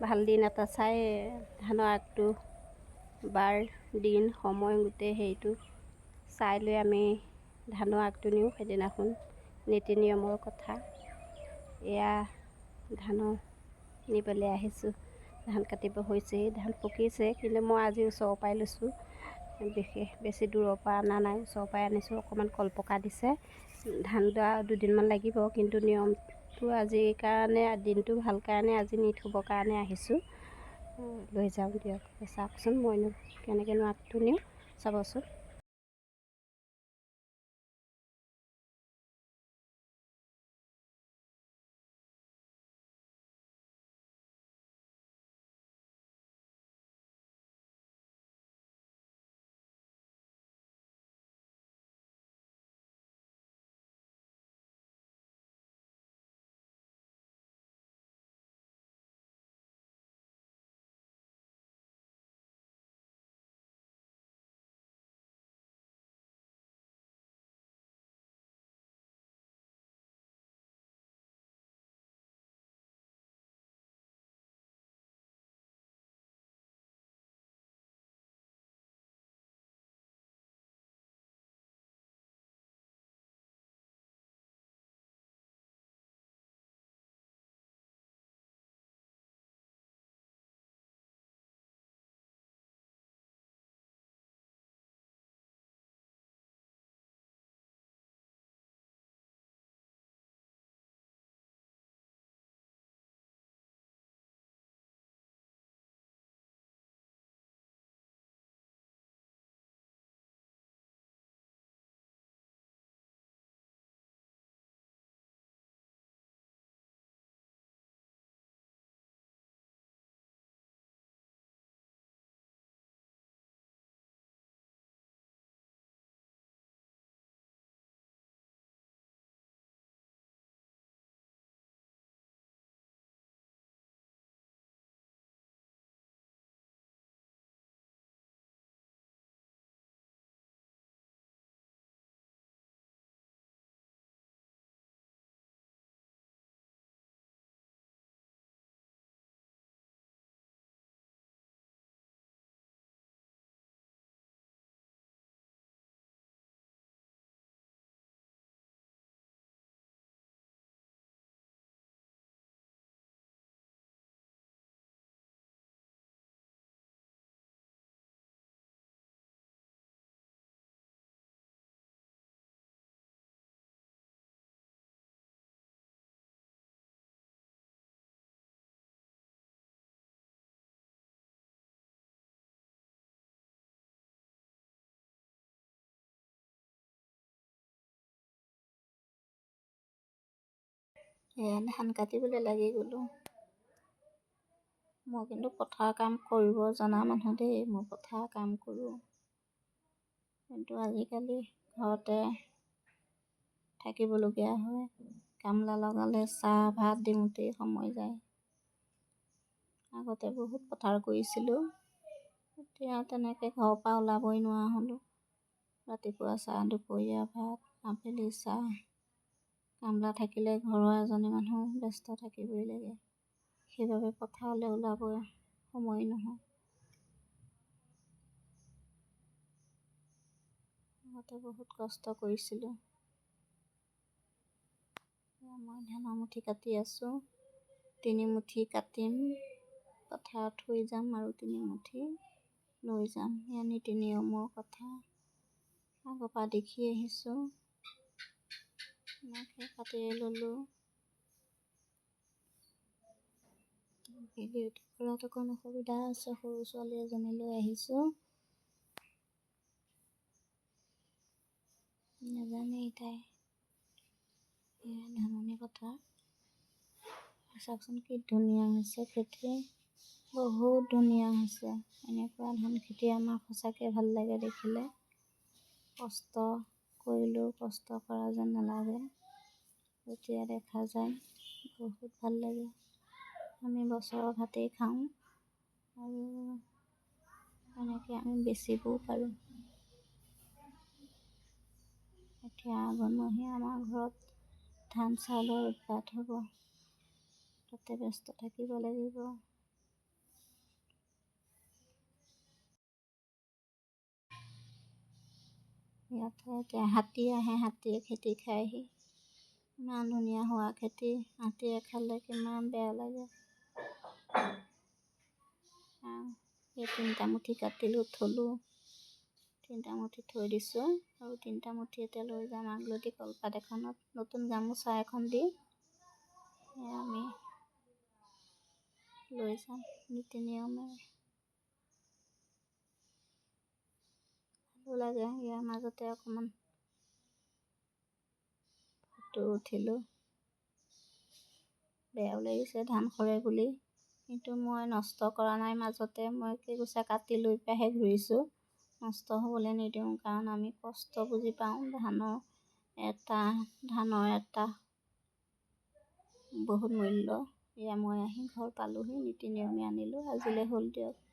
ভাল দিন এটা চাই ধানৰ আগটো বাৰ দিন সময় গোটেই হেৰিটো চাই লৈ আমি ধানৰ আগটো নিওঁ সেইদিনাখন নীতি নিয়মৰ কথা। এয়া ধানৰ নিবলৈ আহিছোঁ। ধান কাটিব হৈছেই ধান পকিছে কিন্তু মই আজি ওচৰৰ পৰাই লৈছোঁ। বিশেষ বেছি দূৰৰ পৰা অনা নাই ওচৰৰ পৰাই আনিছোঁ। অকণমান কল পকা দিছে। ধান দৰা দুদিনমান লাগিব কিন্তু নিয়মটো আজিৰ কাৰণে দিনটো ভাল কাৰণে আজি নি থ'বৰ কাৰণে আহিছোঁ। লৈ যাওঁ দিয়ক। চাওকচোন মইনো কেনেকৈনো আগটো নিওঁ। চাবচোন। এয়া ধান কাটিবলৈ লাগি গ'লোঁ। মই কিন্তু পথাৰ কাম কৰিব জনা মানুহ দেই মই পথাৰ কাম কৰোঁ। কিন্তু আজিকালি ঘৰতে থাকিবলগীয়া হয়। কামলা লগালে চাহ ভাত দিওঁতেই সময় যায়। আগতে বহুত পথাৰ কৰিছিলোঁ। এতিয়া তেনেকৈ ঘৰৰ পৰা ওলাবই নোৱাৰা হ'লোঁ। ৰাতিপুৱা চাহ দুপৰীয়া ভাত আবেলি চাহ। কামলা থাকিলে ঘৰৰ এজনী মানুহ ব্যস্ত থাকিবই লাগে। সেইবাবে পথাৰলৈ ওলাব সময় নহয়। আগতে বহুত কষ্ট কৰিছিলোঁ। মই ধানৰ মুঠি কাটি আছোঁ। তিনিমুঠি কাটিম পথাৰত থৈ যাম আৰু তিনিমুঠি লৈ যাম। এয়া নীতি নিয়মৰ কথা আগৰ পৰা দেখি আহিছোঁ। এনেকৈ কাটি ল'লোঁ ভিডিঅ'টো কৰাত অকণ অসুবিধা আছে সৰু ছোৱালী এজনী লৈ আহিছোঁ নাজানেই তাই ধাননি কথা চাওকচোন কি ধুনীয়া হৈছে খেতি বহুত ধুনীয়া হৈছে এনেকুৱা ধান খেতি আমাৰ সঁচাকৈ ভাল লাগে দেখিলে কষ্ট কৰিলেও কষ্ট কৰা যেন নালাগে যেতিয়া দেখা যায়। বহুত ভাল লাগে। আমি বছৰৰ ভাতেই খাওঁ। আৰু এনেকৈ আমি বেচিবও পাৰোঁ। এতিয়া আঘোণ আমাৰ ঘৰত ধান চাউলৰ উৎপাত হ'ব। তাতে ব্যস্ত থাকিব লাগিব। ইয়াতে এতিয়া হাতী আহে হাতীয়ে খেতি খায়হি। ইমান ধুনীয়া হোৱা খেতি হাতীয়ে খালে কিমান বেয়া লাগে। এই তিনিটা মুঠি কাটিলোঁ, থলোঁ। তিনিটা মুঠি থৈ দিছোঁ আৰু তিনিটা মুঠি এতিয়া লৈ যাম আগলতি কলপাত এখনত। নতুন গামোচা এখন দি আমি লৈ যাম নীতি নিয়মেৰে ভালো লাগে ইয়াৰ মাজতে অকণমান ফটো উঠিলোঁ। বেয়াও লাগিছে ধান সৰে বুলি। কিন্তু মই নষ্ট কৰা নাই মাজতে। মই কেইগোচা কাটি লৈ পেলাইহে ঘূৰিছোঁ। নষ্ট হ'বলৈ নিদিওঁ কাৰণ আমি কষ্ট বুজি পাওঁ ধানৰ এটা ধানৰ এটা বহুত মূল্য। এয়া মই আহি ঘৰ পালোঁহি নীতি নিয়মে আনিলোঁ। আজিলৈ হ'ল দিয়ক।